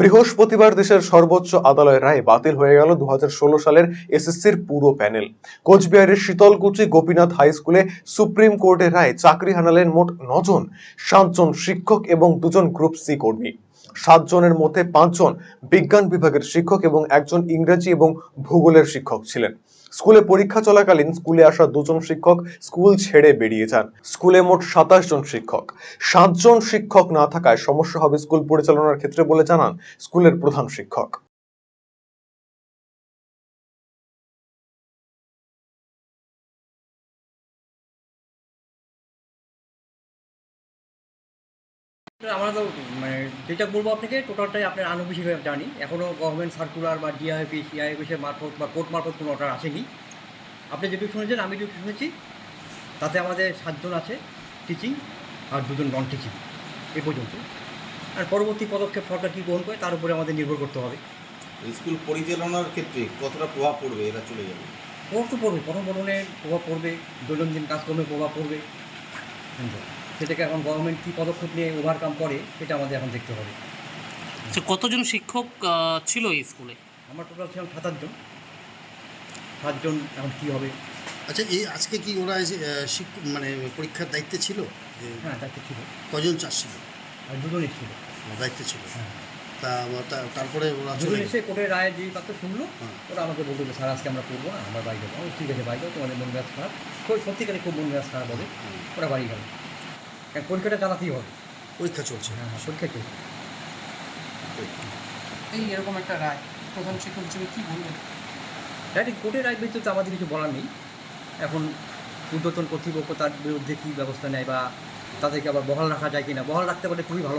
বৃহস্পতিবার দেশের সর্বোচ্চ আদালতের রায় বাতিল হয়ে গেল দুহাজার ষোলো সালের এসএসসির পুরো প্যানেল। কোচবিহারের শীতলকুচি গোপীনাথ হাই স্কুলে সুপ্রিম কোর্টের রায় চাকরি হানালেন মোট নজন, সাতজন শিক্ষক এবং দুজন গ্রুপ সি কর্মী। সাতজনের মধ্যে পাঁচজন বিজ্ঞান বিভাগের শিক্ষক এবং একজন ইংরেজি এবং ভূগোলের শিক্ষক ছিলেন। স্কুলে পরীক্ষা চলাকালীন স্কুলে আসা দুজন শিক্ষক স্কুল ছেড়ে বেরিয়ে যান। স্কুলে মোট সাতাশ জন শিক্ষক। সাতজন শিক্ষক না থাকায় সমস্যা হবে স্কুল পরিচালনার ক্ষেত্রে বলে জানান স্কুলের প্রধান শিক্ষক। আমরা তো মানে যেটা বলব আপনাকে টোটালটাই আপনার আনুবিক জানি। এখনও গভর্নমেন্ট সার্কুলার বা ডিআইপি সিআইপিসের মারফত বা কোর্ট মারফত কোনো অর্ডার আসেনি। আপনি যেটুকু শুনেছেন আমি যেটুকু শুনেছি তাতে আমাদের সাতজন আছে টিচিং আর দুজন নন টিচিং এ পর্যন্ত। আর পরবর্তী পদক্ষেপ সরকার কী গ্রহণ করে তার উপরে আমাদের নির্ভর করতে হবে। স্কুল পরিচালনার ক্ষেত্রে কতটা প্রভাব পড়বে এরা চলে যাবে? প্রভাব তো পড়বে পঠন পঠনের প্রভাব পড়বে দৈনন্দিন কাজকর্মে প্রভাব পড়বে। হুম। সেটাকে এখন গভর্নমেন্ট কী পদক্ষেপ নিয়ে ওভারকাম করে সেটা আমাদের এখন দেখতে হবে। আচ্ছা কতজন শিক্ষক ছিল এই স্কুলে? আমার টোটাল ছিলাম সাতাশ জন সাতজন এখন কী হবে? আচ্ছা এই আজকে কি ওরা শিক্ষক মানে পরীক্ষার দায়িত্বে ছিল? যে হ্যাঁ দায়িত্ব ছিল। কজন চাষ ছিল? আর দুজন ছিল। দায়িত্বে ছিল। হ্যাঁ। তা তারপরে ওরা চলে এসে কোর্টের রায় যে তাকে শুনলো হ্যাঁ। ওরা আমাকে বলল যে স্যার আজকে আমরা করব না আমরা বাড়ি যাব। ঠিক আছে বাড়ি যাও তোমাদের মন মেজাজ খারাপ। খুব সত্যিকারে খুব মন মেজাজ খারাপ হবে। ওরা বাড়ি গেল। কারণ পরীক্ষাটা চালাতেই হবে। পরীক্ষা চলছে। হ্যাঁ হ্যাঁ পরীক্ষা চলছে। এই এরকম একটা রায় প্রধান শিক্ষক হিসেবে কী বলবেন? ডাইরেক্ট কোর্টের রায় ব্যতীত আমাদের কিছু বলার নেই। এখন উদ্বোধন কর্তৃপক্ষ তার বিরুদ্ধে কী ব্যবস্থা নেয় বা তাদেরকে আবার বহাল রাখা যায় কিনা? বহাল রাখতে পারলে খুবই ভালো